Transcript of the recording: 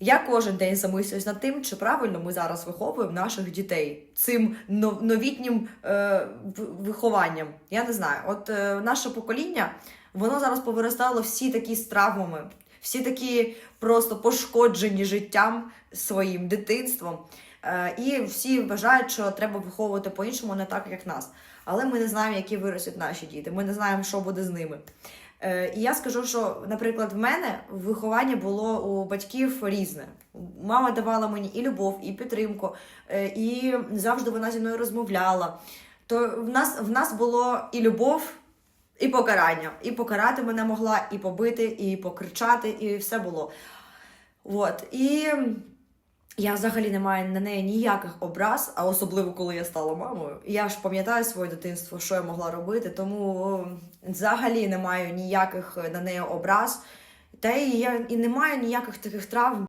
Я кожен день замислююсь над тим, чи правильно ми зараз виховуємо наших дітей цим но- новітнім е, вихованням. Я не знаю. От е, наше покоління, воно зараз повиростало всі такі з травмами, всі такі просто пошкоджені життям своїм дитинством. Е, і всі вважають, що треба виховувати по-іншому, не так, як нас. Але ми не знаємо, які виростуть наші діти. Ми не знаємо, що буде з ними. Е, І я скажу, що, наприклад, в мене виховання було у батьків різне. Мама давала мені і любов, і підтримку, е, і завжди вона зі мною розмовляла. То в нас, в нас було і любов, і покарання. І покарати мене могла, і побити, і покричати, і все було. От. І я взагалі не маю на неї ніяких образ, а особливо коли я стала мамою. Я ж пам'ятаю своє дитинство, що я могла робити, тому е, взагалі не маю ніяких е, на неї образ. Та і я і не маю ніяких таких травм.